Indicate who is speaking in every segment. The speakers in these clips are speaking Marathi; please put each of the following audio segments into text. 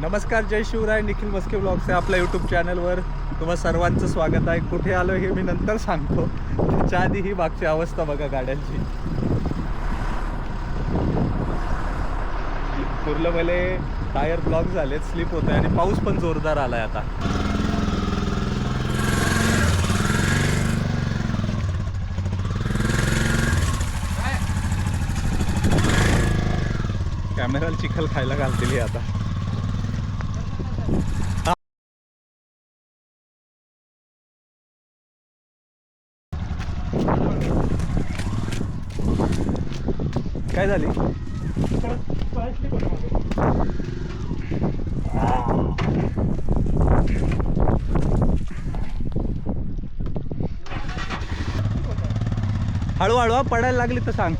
Speaker 1: नमस्कार जय शिवराय. निखिल मस्के ब्लॉग्स आहे आपल्या यूट्यूब चॅनलवर तुम्हा सर्वांचं स्वागत आहे. कुठे आलो हे मी नंतर सांगतो. त्याच्या आधी ही मागची अवस्था बघा गाड्यांची. पूर्ण मले टायर ब्लॉक झालेत स्लिप होत आहे आणि पाऊस पण जोरदार आलाय आता. कॅमेराला चिखल खायला घालतेली आता. काय झाली? हळूहळू पडायला लागली तर सांग.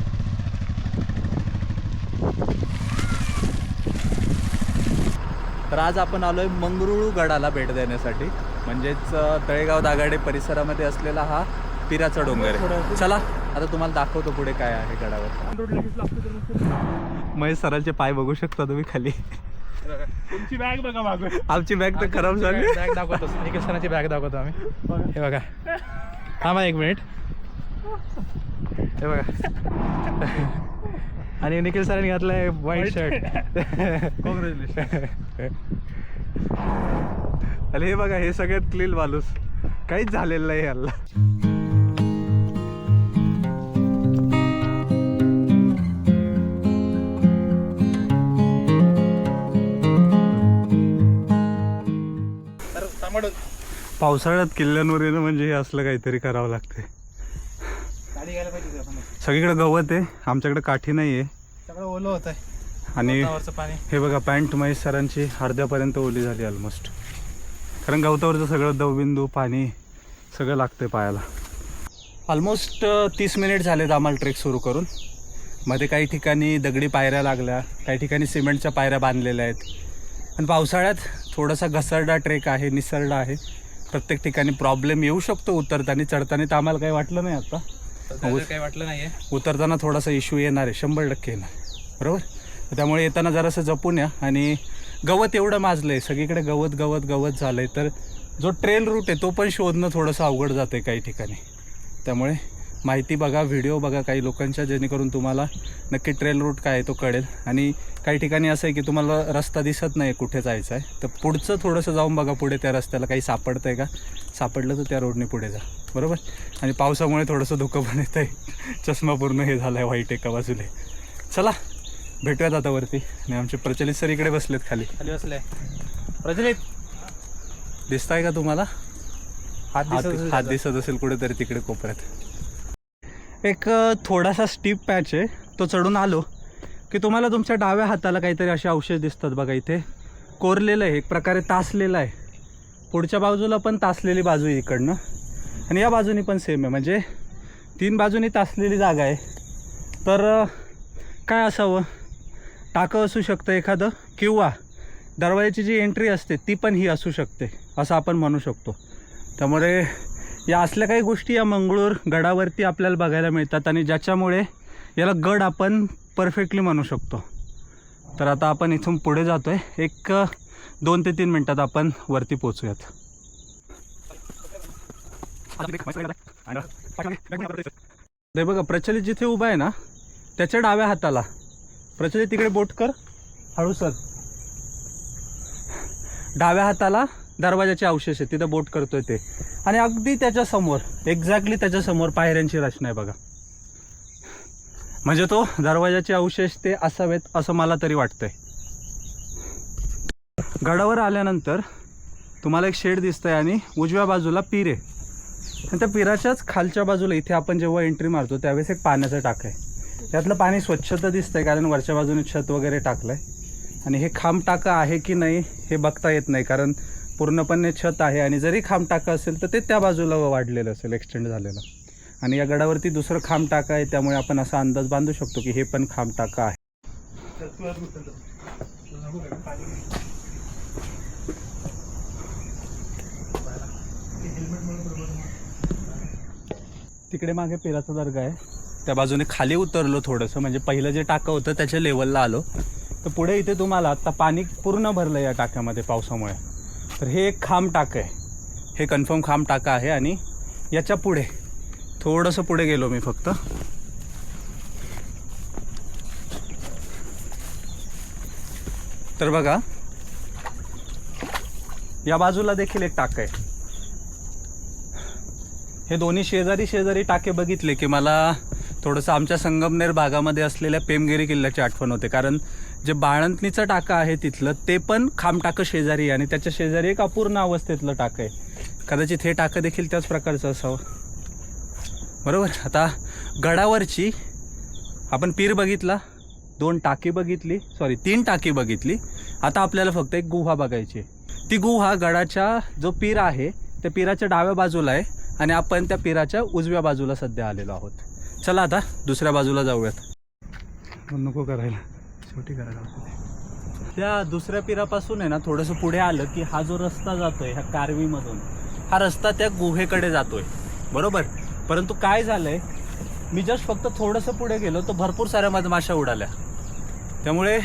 Speaker 1: तर आज आपण आलोय मंगरुळू गडाला भेट देण्यासाठी. म्हणजेच तळेगाव दागाडे परिसरामध्ये असलेला हा पिराचा डोंगर आहे. चला आता तुम्हाला दाखवतो पुढे काय आहे गडावर. महेश सरांचे पाय बघू शकता तुम्ही खाली.
Speaker 2: तुमची बॅग बघा
Speaker 1: आमची बॅग तर खराब झाली.
Speaker 2: बॅग दाखवतो सरांची बॅग दाखवतो आम्ही. हे बघा. थांबा एक मिनिट. हे बघा. आणि निखिल सरांनी घातलाय व्हाईट शर्ट
Speaker 1: आणि हे बघा हे सगळ्यात क्लीन माणूस. काहीच झालेलं नाही
Speaker 2: तांबडून
Speaker 1: पावसाळ्यात किल्ल्यांवर येणं म्हणजे हे असलं काहीतरी करावं लागते सगळीकडे गवत आहे आमच्याकडे काठी नाही आहे.
Speaker 2: सगळं ओलं होत आहे.
Speaker 1: आणि
Speaker 2: पाणी.
Speaker 1: हे बघा पॅन्ट महेश सरांची अर्ध्यापर्यंत ओली झाली ऑलमोस्ट कारण गवतावरचं सगळं दवबिंदू पाणी सगळं लागतंय पायाला. ऑलमोस्ट तीस मिनिट झालेत आम्हाला ट्रेक सुरू करून. मध्ये काही ठिकाणी दगडी पायऱ्या लागल्या काही ठिकाणी सिमेंटच्या पायऱ्या बांधलेल्या आहेत. आणि पावसाळ्यात थोडासा घसरडा ट्रेक आहे निसरडा आहे. प्रत्येक ठिकाणी प्रॉब्लेम येऊ शकतो उतरताना चढताना तर आम्हाला काही वाटलं नाही आता.
Speaker 2: काही वाटलं नाहीये.
Speaker 1: उतरताना थोडासा इश्यू येणार आहे. शंभर टक्के येणार बरोबर? त्यामुळे येताना जरासं जपून या. आणि गवत एवढं माजलं आहे सगळीकडे गवत गवत गवत झालं आहे तर जो ट्रेल रूट आहे तो पण शोधणं थोडंसं अवघड जातं आहे काही ठिकाणी. त्यामुळे माहिती बघा व्हिडिओ बघा काही लोकांच्या जेणेकरून तुम्हाला नक्की ट्रेल रूट काय आहे तो कळेल. आणि काही ठिकाणी असं आहे की तुम्हाला रस्ता दिसत नाही कुठे जायचं आहे तर पुढचं थोडंसं जाऊन बघा पुढे त्या रस्त्याला काही सापडतं आहे का? सापडलं तर त्या रोडने पुढे जा. बरोबर? आणि पावसामुळे थोडंसं धुकं पण येतं आहे चष्मा पूर्ण हे झालं आहे वाईट एका बाजूला. चला भेटूयात आता वरती. आणि आमचे प्रचलित सर इकडे बसलेत खाली.
Speaker 2: खाली बसले. प्रज्वलित
Speaker 1: दिसताय का तुम्हाला?
Speaker 2: हात
Speaker 1: हात
Speaker 2: दिसत असेल
Speaker 1: हात. दिसत असेल कुठेतरी तिकडे कोपऱ्यात. एक थोडासा स्टीप पॅच आहे. तो चढून आलो की तुम्हाला तुमच्या डाव्या हाताला काहीतरी असे औषध दिसतात बघा इथे. कोरलेलं आहे एक प्रकारे तासलेलं आहे. पुढच्या बाजूला पण तासलेली बाजू आहे इकडनं. आणि या बाजूनी पण सेम आहे. म्हणजे तीन बाजूनी तासलेली जागा आहे. तर काय असावं? टाकं असू शकतं एखादं किंवा दरवाजाची जी एंट्री असते ती पण ही असू शकते असं आपण म्हणू शकतो. त्यामुळे या असल्या काही गोष्टी या मंगळूर गडावरती आपल्याला बघायला मिळतात आणि ज्याच्यामुळे याला गड आपण परफेक्टली म्हणू शकतो. तर आता आपण इथून पुढे जातो आहे एक दोन ते तीन मिनटात आपण वरती पोचूयात ते बघा प्रचलित जिथे उभा आहे ना त्याच्या डाव्या हाताला. प्रचलित तिकडे बोट कर. हळू सर. डाव्या हाताला दरवाजाचे अवशेष आहे तिथं बोट करतोय ते. आणि अगदी त्याच्यासमोर एक्झॅक्टली त्याच्यासमोर पायऱ्यांची रचना आहे बघा. म्हणजे तो दरवाजाचे अवशेष ते असावेत असं मला तरी वाटतंय. गडावर आल्यानंतर तुम्हाला एक शेड दिसतंय आणि उजव्या बाजूला पीर. आहे त्या पिराच्याच खालच्या बाजूला इथे आपण जेव्हा एंट्री मारतो त्यावेळेस एक पाण्याचं टाक आहे. त्यातलं पाणी स्वच्छता दिसतंय कारण वरच्या बाजूने छत वगैरे टाकलं आहे आणि हे खांब टाकं आहे की नाही हे बघता येत नाही कारण पूर्णपणे छत आहे. आणि जरी खांब टाकं असेल तर ते त्या बाजूला वाढलेलं असेल एक्सटेंड झालेलं. आणि या गडावरती दुसरं खांब टाका आहे त्यामुळे आपण असा अंदाज बांधू शकतो की हे पण खांब टाका आहे. तिकडे मागे पेराचा दर्गा आहे. त्या बाजूने खाली उतरलो थोडंसं म्हणजे पहिलं जे टाकं होतं त्याच्या लेवलला आलो. तर पुढे इथे तुम्हाला आता पाणी पूर्ण भरलं या टाक्यामध्ये पावसामुळे. तर हे एक खांब टाकं आहे. हे कन्फर्म खांब टाका आहे आणि याच्यापुढे थोडंसं पुढे गेलो मी फक्त. तर बघा या बाजूला देखील एक टाकं आहे. हे दोन्ही शेजारी शेजारी टाके बघितले की मला थोडंसं आमच्या संगमनेर भागामध्ये असलेल्या पेमगिरी किल्ल्याची आठवण होते. कारण जे बाळंतणीचं टाकं आहे तिथलं ते पण खांब टाकं शेजारी आहे आणि त्याच्या शेजारी एक अपूर्ण अवस्थेतलं टाकं आहे. कदाचित हे टाकं देखील त्याच प्रकारचं असावं. बरोबर? आता गडावरची आपण पीर बघितला दोन टाकी बघितली सॉरी तीन टाकी बघितली. आता आपल्याला फक्त एक गुहा बघायची आहे. ती गुहा गडाच्या जो पीर आहे त्या पिराच्या डाव्या बाजूला आहे. आणि आपण त्या पिराच्या उजव्या बाजूला सध्या आलेलो आहोत. चला आता दुसऱ्या बाजूला जाऊयात. नको करायला. शेवटी करायला त्या दुसऱ्या पिरापासून आहे ना थोडंसं पुढे आलं की हा जो रस्ता जातोय ह्या कारवीमधून हा रस्ता त्या गुहेकडे जातोय. बरोबर? परंतु काय झालंय? मी जस्ट फक्त थोडंसं पुढे गेलो तर भरपूर साऱ्या मधमाशा उडाल्या. त्यामुळे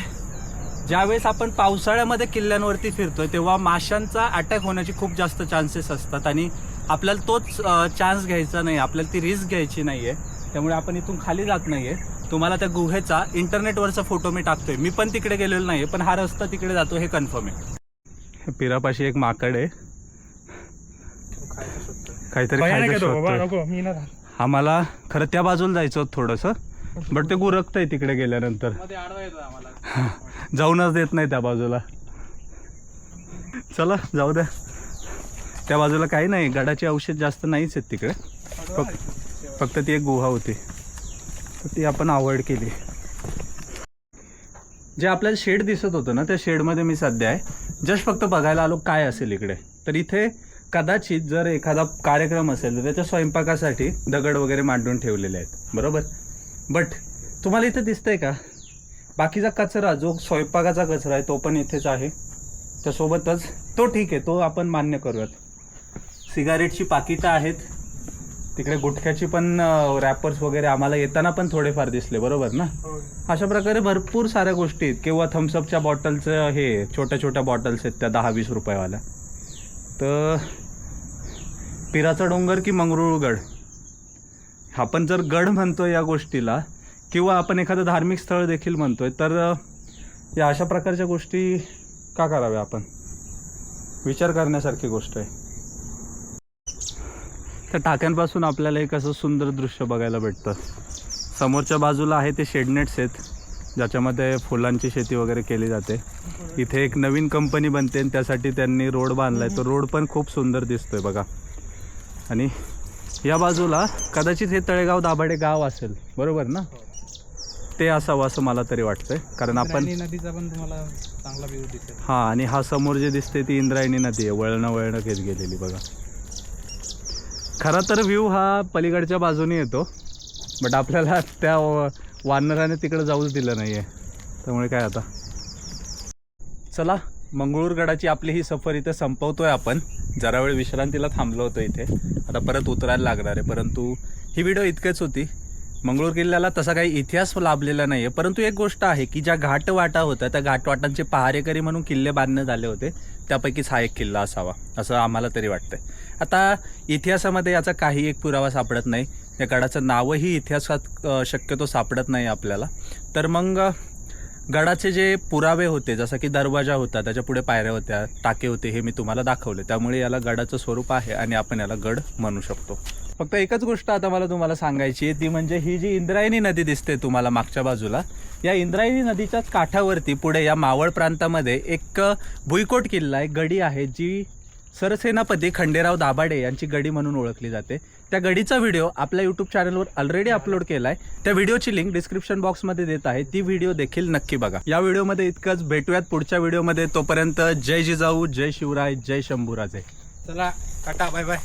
Speaker 1: ज्यावेळेस आपण पावसाळ्यामध्ये किल्ल्यांवरती फिरतोय तेव्हा माशांचा अटॅक होण्याची खूप जास्त चान्सेस असतात आणि आपल्याला तोच चान्स घ्यायचा नाही आपल्याला ती रिस्क घ्यायची नाही आहे त्यामुळे आपण इथून खाली जात नाही आहे तुम्हाला त्या गुहेचा इंटरनेटवरचा फोटो मी टाकतोय. मी पण तिकडे गेलेलो नाही पण हा रस्ता तिकडे जातो हे कन्फर्म आहे. पिरापाशी एक माकड आहे. काहीतरी. आम्हाला खरं त्या बाजूला जायचं होतं थोडंसं. बट ते गुरकतंय तिकडे गेल्यानंतर.
Speaker 2: मध्ये आडवा येतो आम्हाला.
Speaker 1: जाऊनच देत नाही त्या बाजूला. चला जाऊ द्या. त्या बाजूला काही नाही गडाचे औषध जास्त नाहीच आहेत तिकडे. फक्त फक्त ती एक गुहा होती. तर ती आपण अवॉइड केली. जे आपल्याला शेड दिसत होतं ना त्या शेडमध्ये मी सध्या आहे. जस्ट फक्त बघायला आलो काय असेल इकडे. तर इथे कदाचित जर एखादा कार्यक्रम असेल तर त्याच्या स्वयंपाकासाठी दगड वगैरे मांडून ठेवलेले आहेत. बरोबर? बट तुम्हाला इथे दिसतंय का? बाकीचा कचरा जो स्वयंपाकाचा कचरा आहे तो पण इथेच आहे. त्यासोबतच तो ठीक आहे तो आपण मान्य करूयात. सिगारेटची पाकिटं आहेत. तिकडे गुटख्याची पण रॅपर्स वगैरे आम्हाला येताना पण थोडेफार दिसले बरोबर ना? अशा प्रकारे भरपूर साऱ्या गोष्टी आहेत. किंवा थम्सअपच्या बॉटलचं हे छोट्या छोट्या बॉटल्स आहेत त्या दहा वीस रुपयावाल्या. तर पिराचा डोंगर की मंगरुळगड? आपण जर गड म्हणतोय या गोष्टीला किंवा आपण एखादं धार्मिक स्थळ देखील म्हणतोय तर या अशा प्रकारच्या गोष्टी का कराव्या आपण? विचार करण्यासारखी गोष्ट आहे. त्या टाक्यांपासून आपल्याला एक असं सुंदर दृश्य बघायला भेटतं. समोरच्या बाजूला आहे ते शेडनेट्स आहेत ज्याच्यामध्ये फुलांची शेती वगैरे केली जाते. इथे एक नवीन कंपनी बनते आणि त्यासाठी त्यांनी रोड बांधला आहे तो रोड पण खूप सुंदर दिसतोय बघा. आणि या बाजूला कदाचित हे तळेगाव दाभाडे गाव असेल. बरोबर ना? ते असावं असं मला तरी वाटतंय. कारण आपण
Speaker 2: नदीचा पण तुम्हाला चांगला व्ह्यू दिसेल.
Speaker 1: हा आणि हा समोर जे दिसते ती इंद्रायणी नदी आहे. वळणं वळणं घेत गेलेली बघा. खरा तर व्ह्यू हा पलीकडच्या बाजूने येतो. बट आपल्याला त्या वानराने तिकडे जाऊच दिलं नाही आहे त्यामुळे काय आता? चला मंगळूरगडाची आपली ही सफर इथे संपवतोय आपण. जरा वेळ विश्रांतीला थांबलो होतो इथे. आता परत उतरायला लागणार आहे परंतु ही व्हिडिओ इतकेच होती. मंगळूर किल्ल्याला तसा काही इतिहास लाभलेला नाही आहे परंतु एक गोष्ट आहे की ज्या घाटवाटा होत्या त्या घाटवाटांचे पहारेकरी म्हणून किल्ले बांधण्यात आले होते त्यापैकीच हा एक किल्ला असावा असं आम्हाला तरी वाटतंय. आता इतिहासामध्ये याचा काही एक पुरावा सापडत नाही. या गडाचं नावही इतिहासात शक्यतो सापडत नाही आपल्याला. तर मग गडाचे जे पुरावे होते जसं की दरवाजा होता त्याच्या पुढे पायऱ्या होत्या टाके होते हे मी तुम्हाला दाखवले. त्यामुळे याला गडाचं स्वरूप आहे आणि आपण याला गड म्हणू शकतो. फक्त एकच गोष्ट आता मला तुम्हाला सांगायची आहे ती म्हणजे ही जी इंद्रायणी नदी दिसते तुम्हाला मागच्या बाजूला या इंद्रायणी नदीच्याच काठावरती पुढे या मावळ प्रांतामध्ये एक भुईकोट किल्ला एक गडी आहे जी सरसेनापती खंडेराव दाभाडे यांची गडी म्हणून ओळखली जाते. त्या गडीचा व्हिडिओ आपल्या यूट्यूब चॅनलवर ऑलरेडी अपलोड केला आहे त्या व्हिडिओची लिंक डिस्क्रिप्शन बॉक्समध्ये देत आहे. ती व्हिडिओ देखील नक्की बघा. या व्हिडिओमध्ये इतकंच. भेटूयात पुढच्या व्हिडिओमध्ये तोपर्यंत जय जिजाऊ जय शिवराय जय शंभूराजे.
Speaker 2: चला टाटा बाय बाय